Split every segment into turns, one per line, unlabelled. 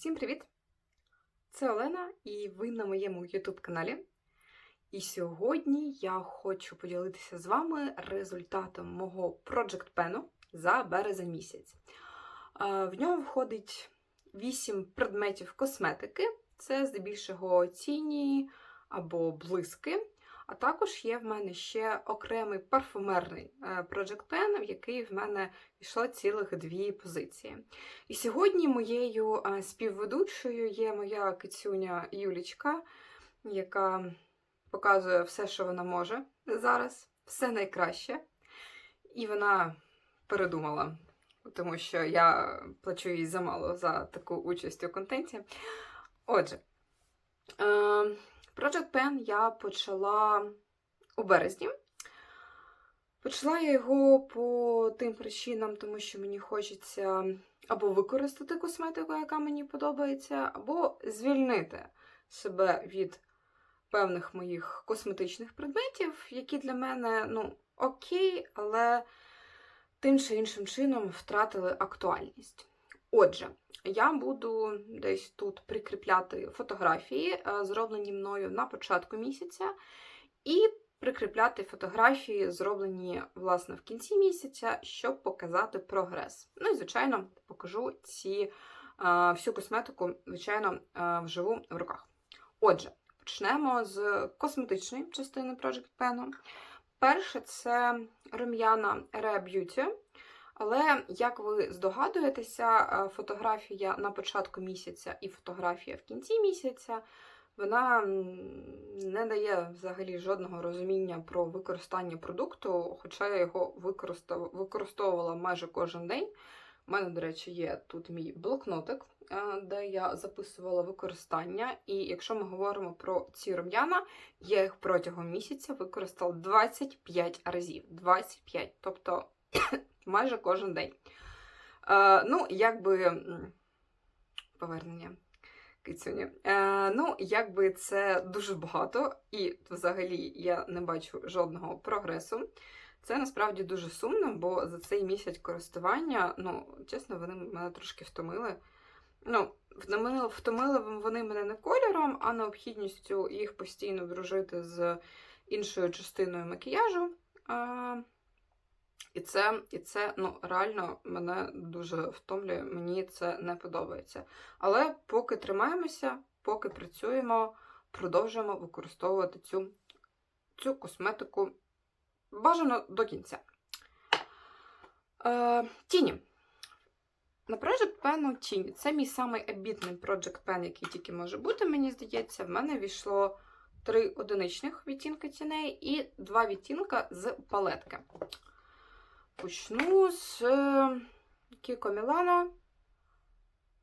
Всім привіт! Це Олена, і ви на моєму YouTube каналі. І сьогодні я хочу поділитися з вами результатом мого Project Pen за березень місяць. В нього входить 8 предметів косметики, це здебільшого тіні або блиски. А також є в мене ще окремий парфумерний е, Project в який в мене йшло цілих дві позиції. І сьогодні моєю е, співведучою є моя кицюня Юлічка, яка показує все, що вона може зараз, все найкраще. І вона передумала, тому що я плачу їй замало за таку участь у контенті. Отже, е, Project Pen я почала у березні. Почала я його по тим причинам, тому що мені хочеться або використати косметику, яка мені подобається, або звільнити себе від певних моїх косметичних предметів, які для мене ну, окей, але тим чи іншим чином втратили актуальність. Отже, я буду десь тут прикріпляти фотографії, е, зроблені мною на початку місяця, і прикріпляти фотографії, зроблені, власне, в кінці місяця, щоб показати прогрес. Ну і, звичайно, покажу ці е, всю косметику, звичайно, е, вживу в руках. Отже, почнемо з косметичної частини Project Pen. Перше це рум'яна Rare Beauty. Але, як ви здогадуєтеся, е, фотографія на початку місяця і фотографія в кінці місяця вона не дає взагалі жодного розуміння про використання продукту, хоча я його використовувала майже кожен день. У мене, до речі, є тут мій блокнотик, е, де я записувала використання. І якщо ми говоримо про ці рум'яна, я їх протягом місяця використала 25 разів. 25. Тобто майже кожен день. Е, ну, якби повернення. Е, ну, якби це дуже багато, і взагалі я не бачу жодного прогресу. Це насправді дуже сумно, бо за цей місяць користування, ну, чесно, вони мене трошки втомили. Ну, втомили, вони мене не кольором, а необхідністю їх постійно дружити з іншою частиною макіяжу. І це, і це ну, реально мене дуже втомлює, мені це не подобається. Але поки тримаємося, поки працюємо, продовжуємо використовувати цю, цю косметику бажано до кінця. Е, Тіні. На Project Pen тіні. Це мій самий обітний Project Pen, який тільки може бути, мені здається. В мене війшло три одиничних відтінки тіней і два відтінка з палетки. Почну з Кіко Мілано.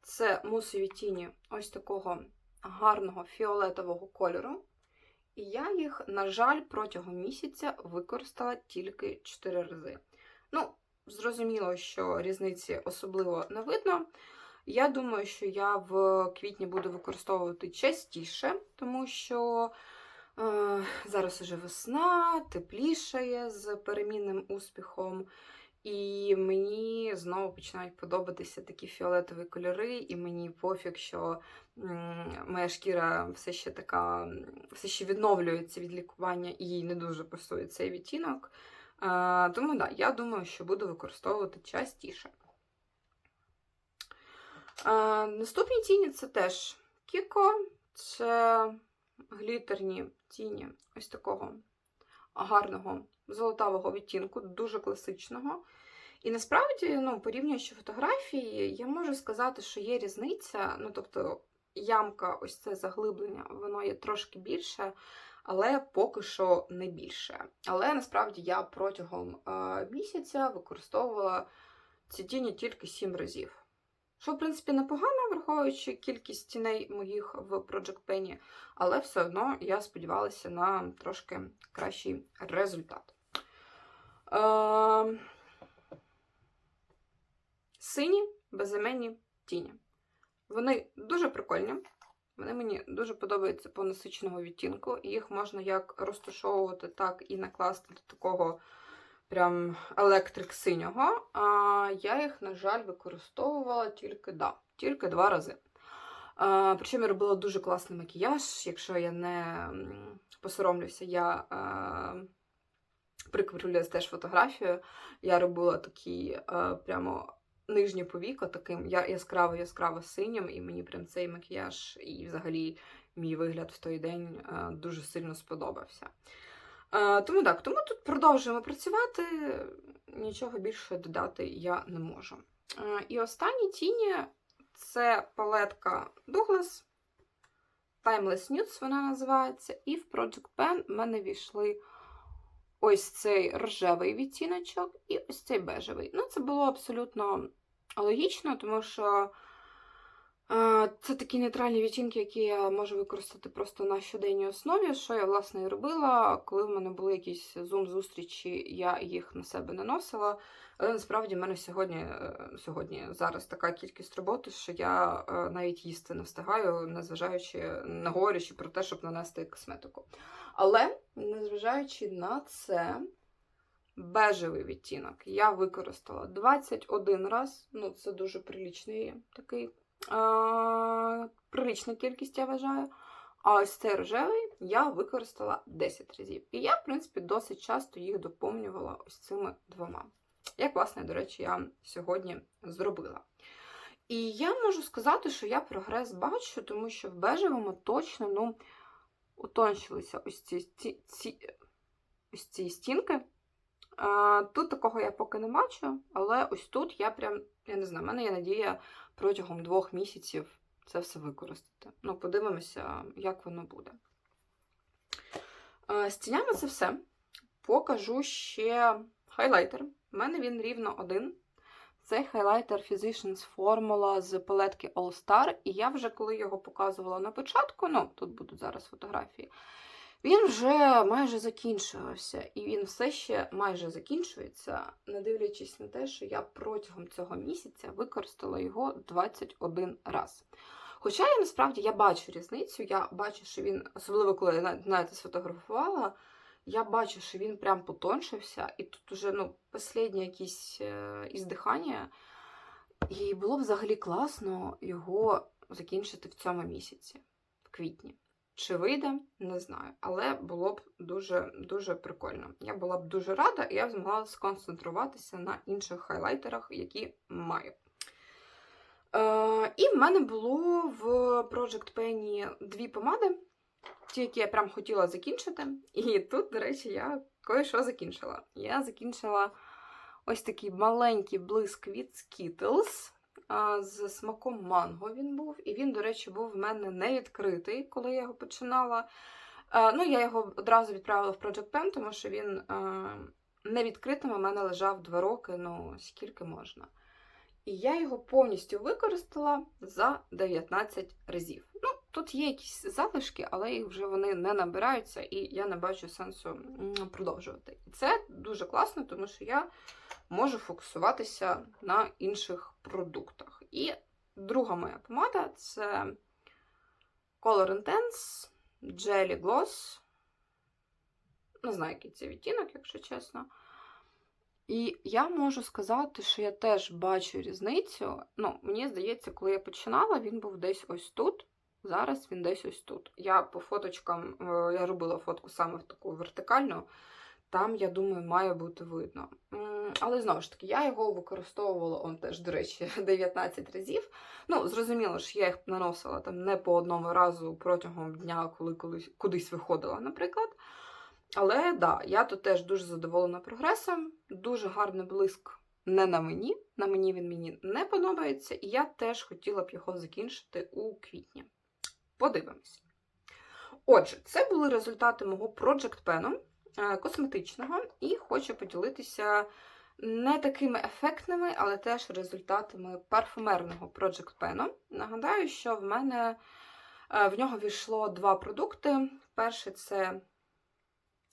Це мусові тіні ось такого гарного фіолетового кольору. І я їх, на жаль, протягом місяця використала тільки 4 рази. Ну, зрозуміло, що різниці особливо не видно. Я думаю, що я в квітні буду використовувати частіше, тому що е, зараз уже весна, теплішає з перемінним успіхом. І мені знову починають подобатися такі фіолетові кольори, і мені пофіг, що моя шкіра все ще така, все ще відновлюється від лікування, і їй не дуже пасує цей відтінок. Тому да, я думаю, що буду використовувати частіше. Наступні тіні це теж Кіко, це глітерні тіні ось такого гарного золотавого відтінку, дуже класичного. І насправді, ну, порівнюючи фотографії, я можу сказати, що є різниця. Ну, тобто, ямка, ось це заглиблення, воно є трошки більше, але поки що не більше. Але насправді я протягом е, місяця використовувала ці тіні тільки 7 разів. Що, в принципі, непогано, враховуючи кількість тіней моїх в Project Penny, але все одно я сподівалася на трошки кращий результат. Е, Сині безіменні тіні. Вони дуже прикольні. Вони мені дуже подобаються по насиченому відтінку. Їх можна як розташовувати, так і накласти до такого прям електрик синього. А я їх, на жаль, використовувала тільки да, тільки два рази. А, причому я робила дуже класний макіяж. Якщо я не посоромлюся, я а, прикріплю теж фотографію. Я робила такі а, прямо нижні повіка, таким я, яскраво яскраво синім, і мені прям цей макіяж і взагалі мій вигляд в той день дуже сильно сподобався. Тому так, тому тут продовжуємо працювати. Нічого більше додати я не можу. І останні тіні це палетка Douglas. Timeless Nudes вона називається. І в Project Pen в мене війшли ось цей рожевий відтіночок і ось цей бежевий. Ну, це було абсолютно логічно, тому що це такі нейтральні відтінки, які я можу використати просто на щоденній основі, що я, власне, і робила. Коли в мене були якісь зум-зустрічі, я їх на себе наносила. Але насправді в мене сьогодні, е, сьогодні зараз така кількість роботи, що я е, навіть їсти не встигаю, незважаючи не говорячи про те, щоб нанести косметику. Але, незважаючи на це, бежевий відтінок я використала 21 раз. Ну, це дуже прилічний такий, прилична кількість, я вважаю. А ось цей рожевий я використала 10 разів. І я, в принципі, досить часто їх доповнювала ось цими двома. Як, власне, до речі, я сьогодні зробила. І я можу сказати, що я прогрес бачу, тому що в бежевому точно ну, утончилися ось ці, ці, ці, ось ці стінки. А, тут такого я поки не бачу, але ось тут я прям, я не знаю, в мене є надія протягом двох місяців це все використати. Ну, подивимося, як воно буде. А, з тінями це все. Покажу ще хайлайтер. У мене він рівно один. Це хайлайтер Physicians Formula з палетки All Star. І я вже коли його показувала на початку, ну, тут будуть зараз фотографії, він вже майже закінчувався. І він все ще майже закінчується, не дивлячись на те, що я протягом цього місяця використала його 21 раз. Хоча я насправді я бачу різницю, я бачу, що він, особливо коли я знаєте, сфотографувала, я бачу, що він прям потоншився, і тут уже ну, останнє якісь е, іздихання. І було б взагалі класно його закінчити в цьому місяці, в квітні. Чи вийде, не знаю. Але було б дуже дуже прикольно. Я була б дуже рада, і я б змогла сконцентруватися на інших хайлайтерах, які маю. Е, і в мене було в Project Penny дві помади, ті, які я прям хотіла закінчити. І тут, до речі, я кое-що закінчила. Я закінчила ось такий маленький блиск від Skittles. З смаком манго він був. І він, до речі, був в мене не відкритий, коли я його починала. Ну, я його одразу відправила в Project Pen, тому що він не відкритим у мене лежав два роки, ну скільки можна. І я його повністю використала за 19 разів. Ну, тут є якісь залишки, але їх вже вони не набираються, і я не бачу сенсу продовжувати. І це дуже класно, тому що я можу фокусуватися на інших продуктах. І друга моя помада це Color Intense Jelly Gloss. Не знаю, який це відтінок, якщо чесно. І я можу сказати, що я теж бачу різницю. Ну, мені здається, коли я починала, він був десь ось тут. Зараз він десь ось тут. Я по фоточкам, е, я робила фотку саме в таку вертикальну, там, я думаю, має бути видно. Але знову ж таки, я його використовувала он теж, до речі, 19 разів. Ну, зрозуміло ж, я їх наносила там не по одному разу протягом дня, коли колись кудись виходила, наприклад. Але да, я тут теж дуже задоволена прогресом, дуже гарний блиск не на мені. На мені він мені не подобається, і я теж хотіла б його закінчити у квітні. Подивимось. Отже, це були результати мого Project Pen е, косметичного, і хочу поділитися не такими ефектними, але теж результатами парфумерного Project Pen. Нагадаю, що в мене е, в нього війшло два продукти. Перший це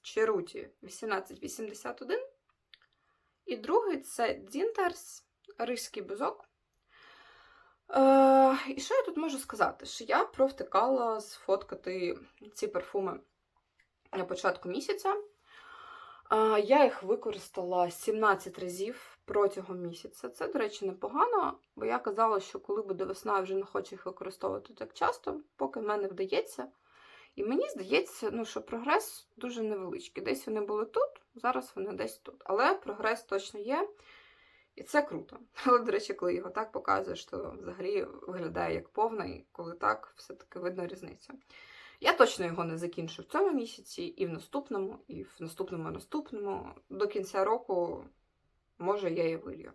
Черуті 1881. І другий це Дінтерс, ризький бузок. Е, і що я тут можу сказати? Що я провтикала сфоткати ці парфуми на початку місяця. Е, я їх використала 17 разів протягом місяця. Це, до речі, непогано, бо я казала, що коли буде весна, я вже не хочу їх використовувати так часто, поки в мене вдається. І мені здається, ну, що прогрес дуже невеличкий. Десь вони були тут, зараз вони десь тут. Але прогрес точно є. І це круто. Але, до речі, коли його так показуєш, то взагалі виглядає як повний, коли так, все-таки видно різницю. Я точно його не закінчу в цьому місяці, і в наступному, і в наступному наступному. До кінця року, може, я і вилью.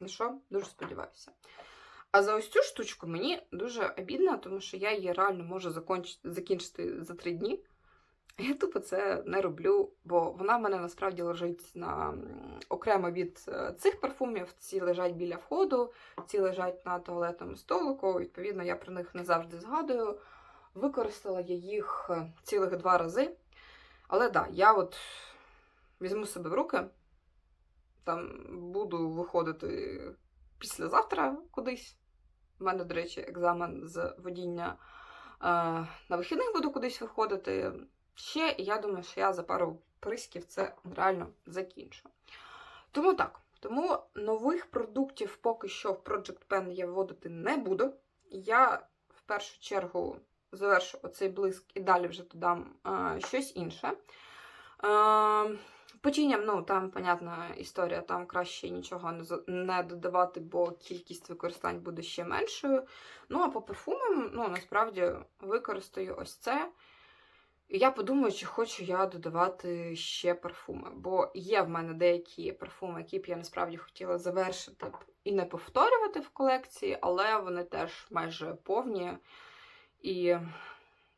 Ну що, дуже сподіваюся. А за ось цю штучку мені дуже обідно, тому що я її реально можу закінчити за три дні. Я тупо це не роблю, бо вона в мене насправді лежить на окремо від е, цих парфумів. Ці лежать біля входу, ці лежать на туалетному столику. Відповідно, я про них не завжди згадую. Використала я їх е, цілих два рази. Але так, да, я от візьму себе в руки, там буду виходити післязавтра кудись. У мене, до речі, екзамен з водіння е, на вихідних буду кудись виходити. Ще, і я думаю, що я за пару присків це реально закінчу. Тому так. Тому нових продуктів поки що в Project Pen я вводити не буду. Я в першу чергу завершу оцей блиск і далі вже додам е, щось інше. Е, Печінням, ну там, понятна історія, там краще нічого не додавати, бо кількість використань буде ще меншою. Ну, а по парфумам, ну, насправді використаю ось це. Я подумаю, чи хочу я додавати ще парфуми. Бо є в мене деякі парфуми, які б я насправді хотіла завершити і не повторювати в колекції, але вони теж майже повні. І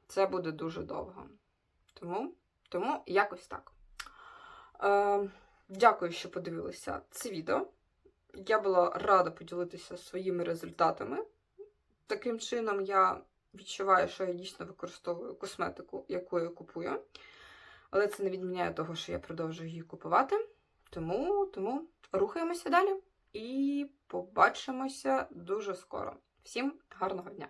це буде дуже довго. Тому, тому якось так. Е, дякую, що подивилися це відео. Я була рада поділитися своїми результатами. Таким чином, я відчуваю, що я дійсно використовую косметику, яку я купую. Але це не відміняє того, що я продовжую її купувати. Тому, тому рухаємося далі і побачимося дуже скоро. Всім гарного дня!